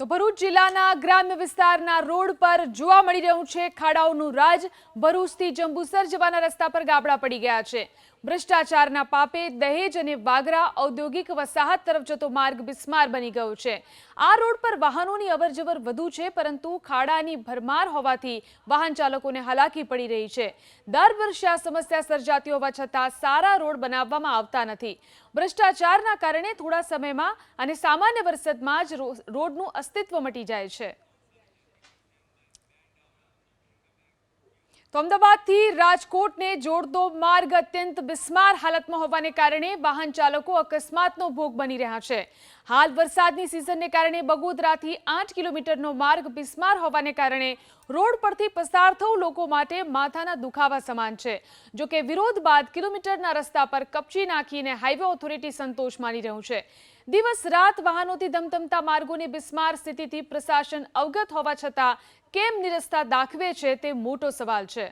તો ભરૂચ જિલ્લાના ગ્રામ્ય વિસ્તારના રોડ પર જોવા મળી રહ્યું છે, ખાડાઓનું રાજ. ભરૂચથી જંબુસર જવાના રસ્તા પર ગાબડા પડી ગયા છે. ભ્રષ્ટાચારના પાપે દહેજ અને વાગરા ઔદ્યોગિક વસાહત તરફ જતો માર્ગ બિસ્માર બની ગયો છે. આ રોડ પર વાહનોની અવરજવર વધુ છે, પરંતુ ખાડાની ભરમાર હોવાથી વાહન ચાલકોને હાલાકી પડી રહી છે. દર વર્ષે આ સમસ્યા સર્જાતી હોવા છતાં સારા રોડ બનાવવામાં આવતા નથી. ભ્રષ્ટાચારના કારણે થોડા સમયમાં અને સામાન્ય વરસાદમાં જ રોડનું અસ્તિત્વ મટી જાય છે. તો અમદાવાદથી રાજકોટને જોડતો માર્ગ અત્યંત બિસ્માર હાલતમાં હોવાને કારણે વાહન ચાલકો અકસ્માતનો ભોગ બની રહ્યા છે. હાલ વરસાદની સિઝનને કારણે બગોદરાથી આઠ કિલોમીટરનો માર્ગ બિસ્માર હોવાને કારણે રોડ પરથી પસાર થવું લોકો માટે માથાના દુખાવા સમાન છે. જો કે વિરોધ બાદ કિલોમીટરના રસ્તા પર કપચી નાખીને હાઈવે ઓથોરિટી સંતોષ માની રહ્યું છે. દિવસ રાત વાહનોથી ધમધમતા માર્ગોની બિસ્માર સ્થિતિથી પ્રશાસન અવગત હોવા છતાં કેમ નિરસ્તા દાખવે છે તે મોટો સવાલ છે.